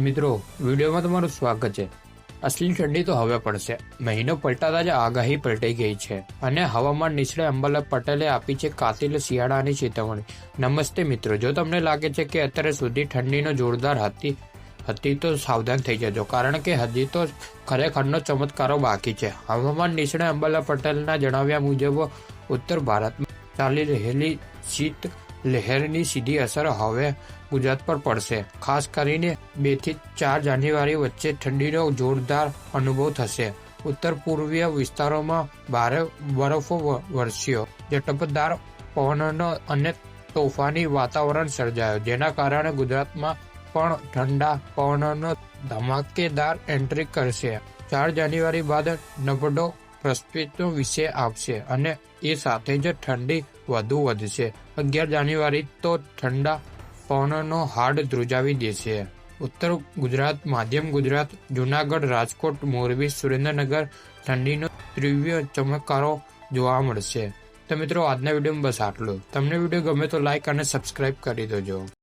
મિત્રો, વિડીયોમાં તમારું સ્વાગત છે. અસલી ઠંડી તો હવે પડશે. મહિનો પલટાતા જ આગાહી પલટાઈ ગઈ છે. અને હવામાન નિષ્ણાત અંબાલાલ પટેલે આપી છે કાતિલ શિયાળાની ચેતવણી. નમસ્તે મિત્રો, જો તમને લાગે છે કે અત્યારે સુધી ઠંડીનો જોરદાર હતી હતી તો સાવધાન થઈ જજો. કારણ કે હજી તો ખરેખરનો ચમત્કારો બાકી છે. હવામાન નિષ્ણાત અંબાલાલ પટેલના જણાવ્યા મુજબ, ઉત્તર ભારતમાં ચાલી રહેલી શીત લહેરની સીધી અસર હવે ગુજરાત પર પડશે. ખાસ કરીને બેથી ચાર જાન્યુઆરી વચ્ચે ઠંડીનો જોરદાર અનુભવ થશે. ઉત્તર પૂર્વીય વિસ્તારોમાં ભારે બરફો વરસ્યો. ઝટપદાર પવનનો અને તોફાની વાતાવરણ સર્જાયો, જેના કારણે ગુજરાતમાં પણ ઠંડા પવનનો ધમાકેદાર એન્ટ્રી કરશે. ચાર જાન્યુઆરી બાદ નબળો પ્રસ્પેતો વિશે આપશે અને એ સાથે જ ઠંડી વધુ વધશે. અગિયાર જાન્યુઆરી તો ઠંડા પવનનો હાડ ધ્રુજાવી દેશે. ઉત્તર ગુજરાત, માધ્યમ ગુજરાત, જુનાગઢ, રાજકોટ, મોરબી, સુરેન્દ્રનગર ઠંડીનો તીવ્ર ચમકારો જોવા મળશે. તો મિત્રો, આજના વિડીયોમાં બસ આટલું. તમને વીડિયો ગમે તો લાઈક અને સબસ્ક્રાઇબ કરી દેજો.